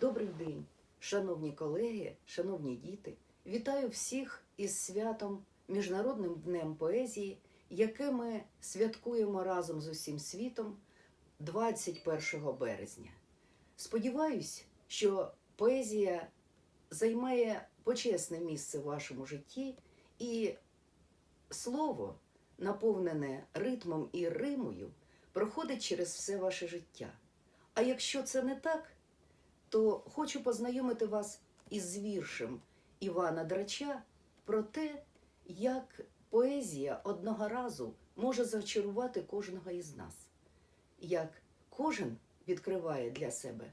Добрий день, шановні колеги, шановні діти. Вітаю всіх із святом Міжнародним днем поезії, яке ми святкуємо разом з усім світом 21 березня. Сподіваюсь, що поезія займає почесне місце в вашому житті, і слово, наповнене ритмом і римою, проходить через все ваше життя. А якщо це не так, то хочу познайомити вас із віршем Івана Драча про те, як поезія одного разу може зачарувати кожного із нас, як кожен відкриває для себе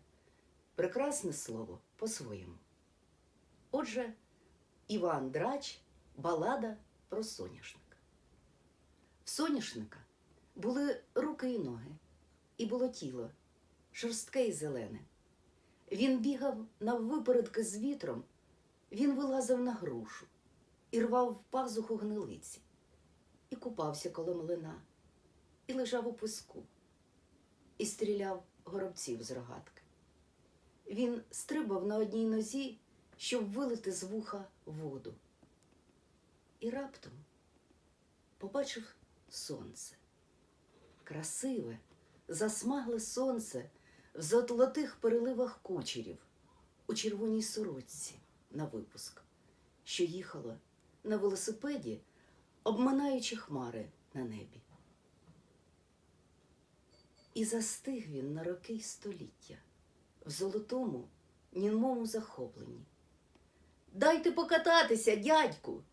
прекрасне слово по-своєму. Отже, Іван Драч балада про соняшника. В соняшника були руки і ноги, і було тіло, шорстке і зелене. Він бігав наввипередки з вітром, він вилазив на грушу і рвав в пазуху гнилиці, і купався коло млина, і лежав у піску, і стріляв горобців з рогатки. Він стрибав на одній нозі, щоб вилити з вуха воду. І раптом побачив сонце. Красиве, засмагле сонце в золотих переливах кучерів у червоній сорочці на випуск, що їхало на велосипеді, обминаючи хмари на небі. І застиг він на роки століття в золотому, німому захопленні. Дайте покататися, дядьку.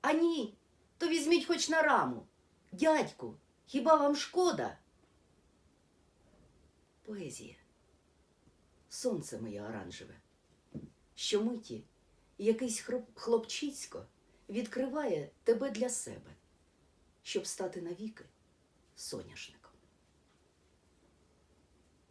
А ні, то візьміть хоч на раму. Дядьку, хіба вам шкода? Поезія. Сонце моє оранжеве. Щомиті якийсь хлопчисько відкриває тебе для себе, щоб стати навіки соняшником.